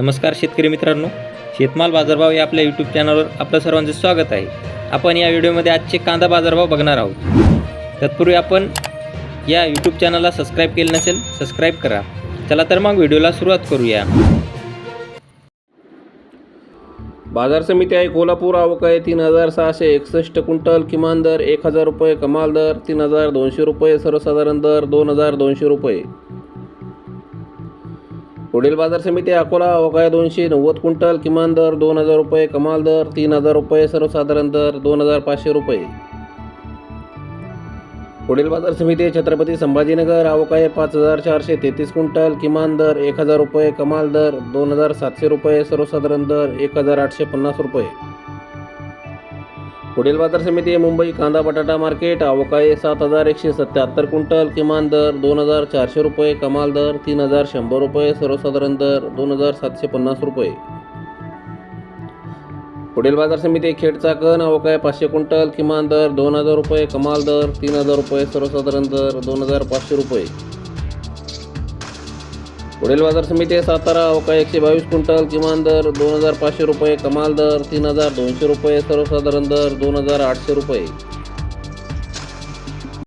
नमस्कार शेतकरी मित्रांनो शेतमाल बाजारभाव या आपल्या यूट्यूब चॅनलवर आपलं सर्वांचं स्वागत आहे. आपण या व्हिडिओमध्ये आजचे कांदा बाजारभाव बघणार आहोत. तत्पूर्वी आपण या यूट्यूब चॅनलला सबस्क्राईब केलं नसेल सबस्क्राईब करा. चला तर मग व्हिडिओला सुरुवात करूया. बाजार समिती आहे कोल्हापूर आवक आहे तीन हजार सहाशे एकसष्ट क्विंटल किमान दर एक हजार रुपये कमाल दर तीन हजार दोनशे रुपये सर्वसाधारण दर दोन हजार दोनशे रुपये. पुढील बाजार समिती अकोला आवक दोनशे नव्वद क्विंटल किमान दर दोन हजार रुपये कमाल दर तीन हजार रुपये सर्वसाधारण दर दोन हजार पाचशे रुपये. पुढील बाजार समिती छत्रपती संभाजीनगर आवक पाच हजार चारशे तेहतीस क्विंटल किमान दर एक हजार रुपये कमाल दर दोन हजार सातशे रुपये सर्वसाधारण दर एक हजार आठशे पन्नास रुपये. पुढील बाजार समिती मुंबई कांदा बटाटा मार्केट अवकाळी सात हजार एकशे सत्याहत्तर क्विंटल किमान दर दोन हजार चारशे रुपये कमाल दर तीन हजार शंभर रुपये सर्वसाधारण दर दोन हजार सातशे पन्नास रुपये. पुढील बाजार समिती खेडचा खेड चाकण पाचशे क्विंटल किमान दर दोन हजार रुपये कमाल दर तीन हजार रुपये सर्वसाधारण दर दोन हजार पाचशे रुपये. पुढील बाजार समिती आहे सातारा अवका एकशे बावीस क्विंटल किमान दर दोन हजार पाचशे रुपये कमाल दर तीन हजार दोनशे रुपये सर्वसाधारण दर दोन हजार आठशे रुपये.